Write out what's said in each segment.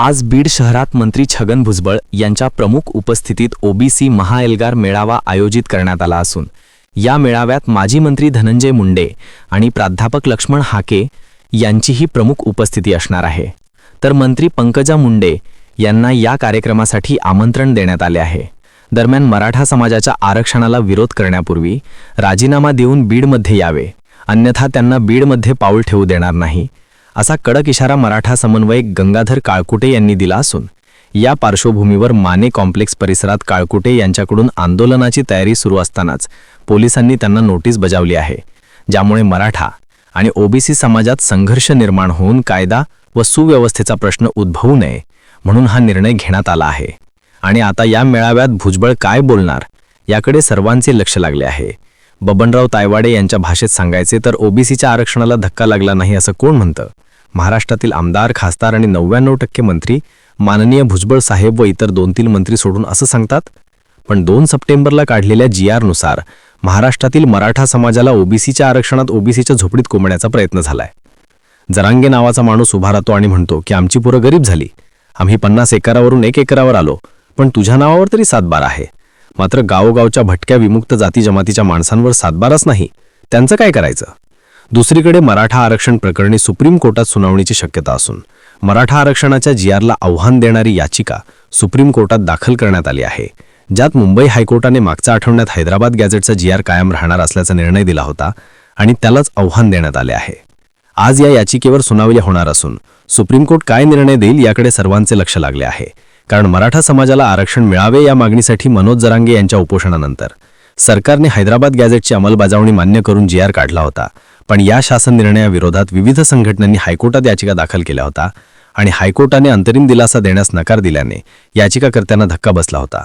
आज बीड शहरात मंत्री छगन भुजबळ यांच्या प्रमुख उपस्थितीत ओबीसी महाएल्गार मेळावा आयोजित करण्यात आला असून या मेळाव्यात माजी मंत्री धनंजय मुंडे आणि प्राध्यापक लक्ष्मण हाके यांचीही प्रमुख उपस्थिती असणार आहे. तर मंत्री पंकजा मुंडे यांना या कार्यक्रमासाठी आमंत्रण देण्यात आले आहे. दरम्यान मराठा समाजाच्या आरक्षणाला विरोध करण्यापूर्वी राजीनामा देऊन बीडमध्ये यावे. अन्यथा त्यांना बीडमध्ये पाऊल ठेवू देणार नाही. असा कडक इशारा मराठा समन्वयक गंगाधर काळकुटे यांनी दिला असून या पार्श्वभूमीवर माने कॉम्प्लेक्स परिसरात काळकुटे यांच्याकडून आंदोलनाची तयारी सुरू असतानाच पोलिसांनी त्यांना नोटीस बजावली आहे ज्यामुळे मराठा आणि ओबीसी समाजात संघर्ष निर्माण होऊन कायदा व सुव्यवस्थेचा प्रश्न उद्भवू नये म्हणून हा निर्णय घेण्यात आला आहे. आणि आता या मेळाव्यात भुजबळ काय बोलणार याकडे सर्वांचे लक्ष लागले आहे. बबनराव तायवाडे यांच्या भाषेत सांगायचे तर ओबीसीच्या आरक्षणाला धक्का लागला नाही असं कोण म्हणतं? महाराष्ट्रातील आमदार खासदार आणि नव्याण्णव टक्के मंत्री माननीय भुजबळ साहेब व इतर दोन तीन मंत्री सोडून असं सांगतात? पण दोन सप्टेंबरला काढलेल्या जी आरनुसार महाराष्ट्रातील मराठा समाजाला ओबीसीच्या आरक्षणात ओबीसीच्या झोपडीत कोंबण्याचा प्रयत्न झालाय. जरांगे नावाचा माणूस उभा राहतो आणि म्हणतो की आमची पोरं गरीब झाली. आम्ही पन्नास एकरावरून एक एकरावर आलो. पण तुझ्या नावावर तरी सातबार आहे. मात्र गावोगावच्या भटक्या विमुक्त जाती जमातीच्या माणसांवर सातबारच नाही. त्यांचं काय करायचं? दुसरीकडे मराठा आरक्षण प्रकरणी सुप्रीम कोर्टात सुनावणीची शक्यता असून मराठा आरक्षणाच्या जीआरला आव्हान देणारी याचिका सुप्रीम कोर्टात दाखल करण्यात आली आहे ज्यात मुंबई हायकोर्टाने मागच्या आठवड्यात हैदराबाद गॅझेटचा जीआर कायम राहणार असल्याचा निर्णय दिला होता आणि त्यालाच आव्हान देण्यात आले आहे. आज या याचिकेवर सुनावणी होणार असून सुप्रीम कोर्ट काय निर्णय देईल याकडे सर्वांचे लक्ष लागले आहे कारण मराठा समाजाला आरक्षण मिळावे या मागणीसाठी मनोज जरांगे यांच्या उपोषणानंतर सरकारने हैदराबाद गॅझेटची अंमलबजावणी मान्य करून जीआर काढला होता पण या शासन निर्णयाविरोधात विविध संघटनांनी हायकोर्टात याचिका दाखल केल्या होता आणि हायकोर्टाने अंतरिम दिलासा देण्यास नकार दिल्याने याचिकाकर्त्यांना धक्का बसला होता.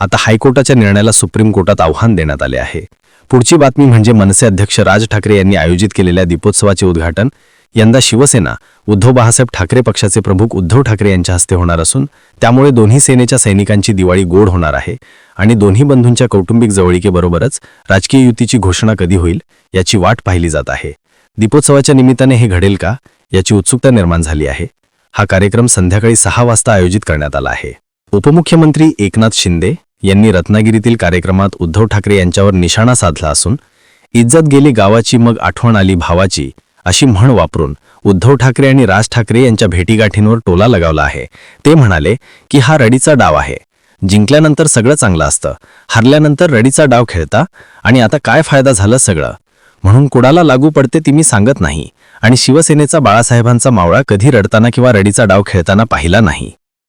आता हायकोर्टाच्या निर्णयाला सुप्रीम कोर्टात आव्हान देण्यात आले आहे. पुढची बातमी म्हणजे मनसे अध्यक्ष राज ठाकरे यांनी आयोजित केलेल्या दीपोत्सवाचे उद्घाटन यंदा शिवसेना उद्धव बाळासाहेब ठाकरे पक्षाचे प्रमुख उद्धव ठाकरे यांच्या हस्ते होणार असून त्यामुळे दोन्ही सेनेच्या सैनिकांची दिवाळी गोड होणार आहे आणि दोन्ही बंधूंच्या कौटुंबिक जवळीकेबरोबरच राजकीय युतीची घोषणा कधी होईल याची वाट पाहिली जात आहे. दीपोत्सवाच्या निमित्ताने हे घडेल का याची उत्सुकता निर्माण झाली आहे. हा कार्यक्रम संध्याकाळी सहा वाजता आयोजित करण्यात आला आहे. उपमुख्यमंत्री एकनाथ शिंदे यांनी रत्नागिरीतील कार्यक्रमात उद्धव ठाकरे यांच्यावर निशाणा साधला असून इज्जत गेली गावाची मग आठवण आली भावाची अशी म्हण वापरून उद्धव ठाकरे आणि राज ठाकरे यांच्या भेटीगाठींवर टोला लगावला आहे. ते म्हणाले की हा रडीचा डाव आहे. जिंकल्यानंतर सगळं चांगलं असतं. हरल्यानंतर रडीचा डाव खेळता आणि आता काय फायदा झालं सगळं? म्हणून कुणाला लागू पडते ती मी सांगत नाही. आणि शिवसेनेचा बाळासाहेबांचा मावळा कधी रडताना किंवा रडीचा डाव खेळताना पाहिला नाही.